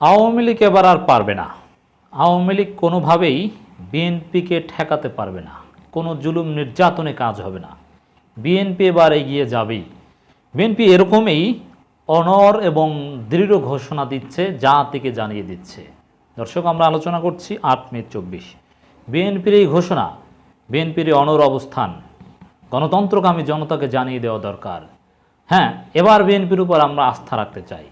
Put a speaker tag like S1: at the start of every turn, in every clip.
S1: আওয়ামী লীগ এবার আর পারবে না। আওয়ামী লীগ কোনোভাবেই বিএনপিকে ঠেকাতে পারবে না। কোনো জুলুম নির্যাতনে কাজ হবে না। বিএনপি এবার এগিয়ে যাবেই। বিএনপি এরকমই অনর এবং দৃঢ় ঘোষণা দিচ্ছে, জাতিকে জানিয়ে দিচ্ছে। দর্শক, আমরা আলোচনা করছি আট মে চব্বিশ। বিএনপির এই ঘোষণা, বিএনপির অনর অবস্থান গণতন্ত্রকামী জনতাকে জানিয়ে দেওয়া দরকার। হ্যাঁ এবার বিএনপির উপর আমরা আস্থা রাখতে চাই।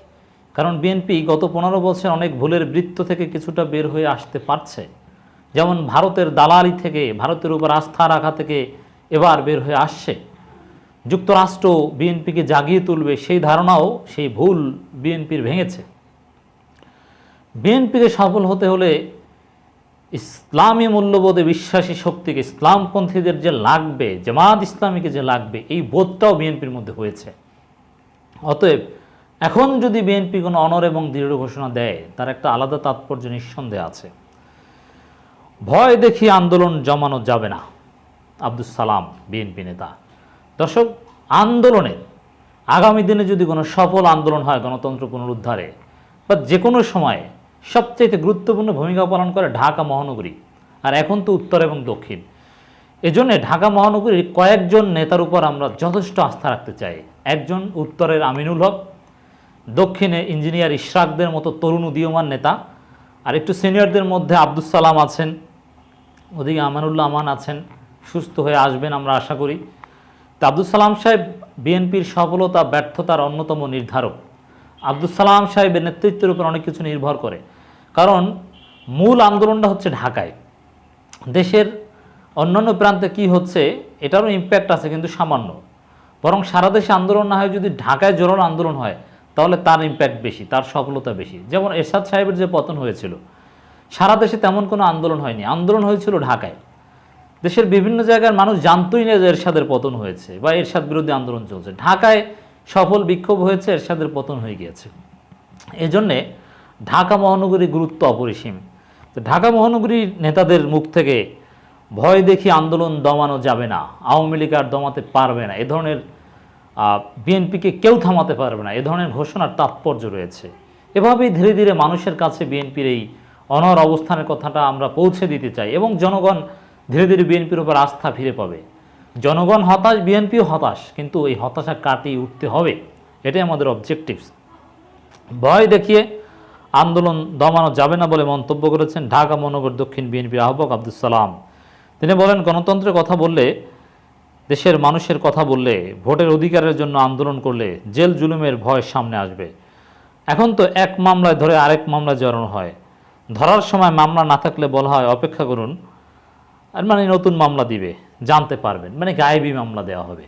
S1: কারণ বিএনপি গত পনেরো বছর অনেক ভুলের বৃত্ত থেকে কিছুটা বের হয়ে আসতে পারছে। যেমন ভারতের দালালি থেকে, ভারতের উপর আস্থা রাখা থেকে এবার বের হয়ে আসছে। যুক্তরাষ্ট্র বিএনপিকে জাগিয়ে তুলবে সেই ধারণাও সেই ভুল বিএনপির ভেঙেছে। বিএনপিকে সফল হতে হলে ইসলামী মূল্যবোধে বিশ্বাসী শক্তিকে ইসলামপন্থীদের যে লাগবে, জামাত ইসলামীকে যে লাগবে, এই বোধটাও বিএনপির মধ্যে হয়েছে। অতএব এখন যদি বিএনপি কোনো অনর এবং দৃঢ় ঘোষণা দেয়, তার একটা আলাদা তাৎপর্য নিঃসন্দেহে আছে। ভয় দেখি আন্দোলন জমানো যাবে না আব্দুল সালাম বিএনপি নেতা। দর্শক, আন্দোলনে আগামী দিনে যদি কোনো সফল আন্দোলন হয় গণতন্ত্র পুনরুদ্ধারে, বা যে কোনো সময়ে সবচেয়ে গুরুত্বপূর্ণ ভূমিকা পালন করে ঢাকা মহানগরী, আর এখন তো উত্তর এবং দক্ষিণ, এজন্য ঢাকা মহানগরীর কয়েকজন নেতার উপর আমরা যথেষ্ট আস্থা রাখতে চাই। একজন উত্তরের আমিনুল হক দক্ষিণে ইঞ্জিনিয়ার ইশরাকদের মতো তরুণ উদীয়মান নেতা, আর একটু সিনিয়রদের মধ্যে আব্দুল সালাম আছেন, ওদিকে আমানুল্লাহ আমান আছেন, সুস্থ হয়ে আসবেন আমরা আশা করি। তা আব্দুল সালাম সাহেব বিএনপির সফলতা, ব্যর্থতার অন্যতম নির্ধারক। আব্দুল সালাম সাহেবের নেতৃত্বের উপর অনেক কিছু নির্ভর করে। কারণ মূল আন্দোলনটা হচ্ছে ঢাকায়। দেশের অন্যান্য প্রান্তে কি হচ্ছে, এটারও ইম্প্যাক্ট আছে কিন্তু সামান্য। বরং সারা দেশে আন্দোলন না হয়, যদি ঢাকায় জোরালো আন্দোলন হয় তাহলে তার ইম্প্যাক্ট বেশি, তার সফলতা বেশি। যেমন এরশাদ সাহেবের যে পতন হয়েছিল, সারা দেশে তেমন কোনো আন্দোলন হয়নি। আন্দোলন হয়েছিল ঢাকায়। দেশের বিভিন্ন জায়গার মানুষ জানতই না যে এরশাদের পতন হয়েছে বা এরশাদ বিরোধী আন্দোলন চলছে। ঢাকায় সফল বিক্ষোভ হয়েছে, এরশাদের পতন হয়ে গিয়েছে। এজন্যে ঢাকা মহানগরীর গুরুত্ব অপরিসীম। তো ঢাকা মহানগরীর নেতাদের মুখ থেকে ভয় দেখি আন্দোলন দমানো যাবে না। আওয়ামী লীগ আর দমাতে পারবে না। এ ধরনের বিএনপিকে কেউ থামাতে পারবে না। এ ধরনের ঘোষণার তাৎপর্য রয়েছে। এভাবেই ধীরে ধীরে মানুষের কাছে বিএনপির এই অনর অবস্থানের কথাটা আমরা পৌঁছে দিতে চাই এবং জনগণ ধীরে ধীরে বিএনপির উপর আস্থা ফিরে পাবে। জনগণ হতাশ, বিএনপিও হতাশ, কিন্তু এই হতাশা কাটিয়ে উঠতে হবে। এটাই আমাদের অবজেক্টিভস ভয় দেখিয়ে আন্দোলন দমানো যাবে না বলে মন্তব্য করেছেন ঢাকা মহানগর দক্ষিণ বিএনপির আহ্বায়ক আব্দুল সালাম। তিনি বলেন, গণতন্ত্রের কথা বললে দেশের মানুষের কথা বললে, ভোটের অধিকারের জন্য আন্দোলন করলে জেল জুলুমের ভয় সামনে আসবে। এখন তো এক মামলায় ধরে আরেক মামলায় জড়ানো হয়। ধরার সময় মামলা না থাকলে বলা হয়, অপেক্ষা করুন আর মানে নতুন মামলা দিবে, জানতে পারবেন। মানে গায়েবী মামলা দেওয়া হবে।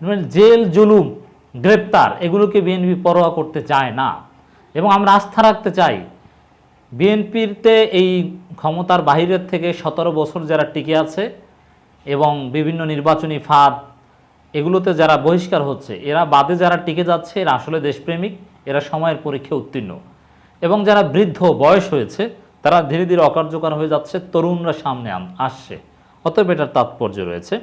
S1: মানে জেল, জুলুম, গ্রেপ্তার, এগুলোকে বিএনপি পরোয়া করতে চায় না। এবং আমরা আস্থা রাখতে চাই বিএনপিতে এই ক্ষমতার বাহিরের থেকে সতেরো বছর যারা টিকে আছে এবং বিভিন্ন নির্বাচনী ফাঁদ, এগুলোতে যারা বহিষ্কার হচ্ছে, এরা বাদে যারা টিকে যাচ্ছে, এরা আসলে দেশপ্রেমিক, এরা সময়ের পরীক্ষা উত্তীর্ণ। এবং যারা বৃদ্ধ বয়স হয়েছে, তারা ধীরে ধীরে অকার্যকর হয়ে যাচ্ছে, তরুণরা সামনে আসছে। অতএব এটার তাৎপর্য রয়েছে।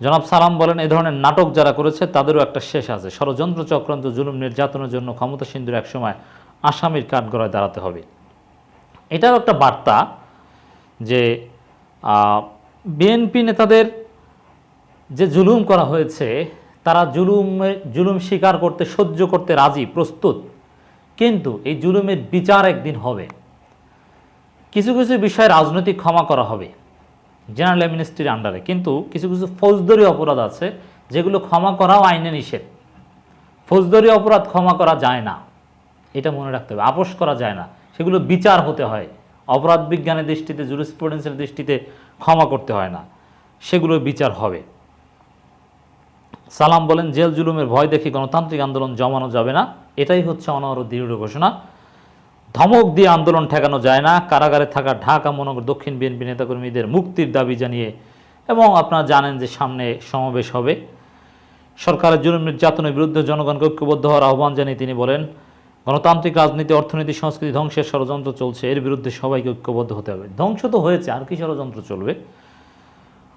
S1: জনাব সালাম বলেন, এ ধরনের নাটক যারা করেছে, তাদেরও একটা শেষ আছে। ষড়যন্ত্র চক্রান্ত, জুলুম নির্যাতনের জন্য ক্ষমতাসীনদের একসময় আসামির কাঠগড়ায় দাঁড়াতে হবে। এটাও একটা বার্তা যে বিএনপি নেতাদের যে জুলুম করা হয়েছে, তারা জুলুমে, জুলুম স্বীকার করতে, সহ্য করতে রাজি, প্রস্তুত। কিন্তু এই জুলুমের বিচার একদিন হবে। কিছু কিছু বিষয়ে রাজনৈতিক ক্ষমা করা হবে, জেনারেল অ্যামিনিস্ট্রির আন্ডারে। কিন্তু কিছু কিছু ফৌজদারি অপরাধ আছে, যেগুলো ক্ষমা করাও আইনে নিষেধ। ফৌজদারি অপরাধ ক্ষমা করা যায় না, এটা মনে রাখতে হবে। আপোষ করা যায় না, সেগুলো বিচার হতে হয়। অপরাধ বিজ্ঞানের দৃষ্টিতে জুরিসপ্রুডেন্সের দৃষ্টিতে ক্ষমা করতে হয় না। সেগুলো বিচার হবে। সালাম বলেন, জেল জুলুমের ভয় দেখে গণতান্ত্রিক আন্দোলন জমানো যাবে না। এটাই হচ্ছে অনর দৃঢ় ঘোষণা। ধমক দিয়ে আন্দোলন ঠেকানো যায় না। কারাগারে থাকা ঢাকা, মহানগর, দক্ষিণ বিএনপি নেতাকর্মীদের মুক্তির দাবি জানিয়ে এবং আপনারা জানেন যে সামনে সমাবেশ হবে। সরকারের জুলুম নির্যাতনের বিরুদ্ধে জনগণকে ঐক্যবদ্ধ হওয়ার আহ্বান জানিয়ে তিনি বলেন গণতান্ত্রিক রাজনীতি, অর্থনীতি, সংস্কৃতি ধ্বংসের ষড়যন্ত্র চলছে। এর বিরুদ্ধে সবাইকে ঐক্যবদ্ধ হতে হবে। ধ্বংস তো হয়েছে, আর কি ষড়যন্ত্র চলবে?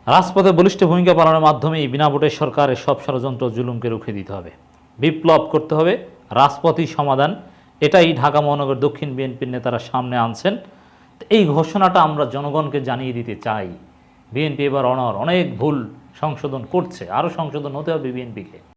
S1: রাজপথে বলিষ্ঠ ভূমিকা পালনের মাধ্যমে এই বিনা ভোটের সরকারের সব ষড়যন্ত্র জুলুমকে রুখে দিতে হবে। বিপ্লব করতে হবে, রাজপথই সমাধান। এটাই ঢাকা মহানগর দক্ষিণ বিএনপির নেতারা সামনে আনছেন। এই ঘোষণাটা আমরা জনগণকে জানিয়ে দিতে চাই। বিএনপি এবার অনর অনেক ভুল সংশোধন করছে, আরও সংশোধন হতে হবে বিএনপিকে।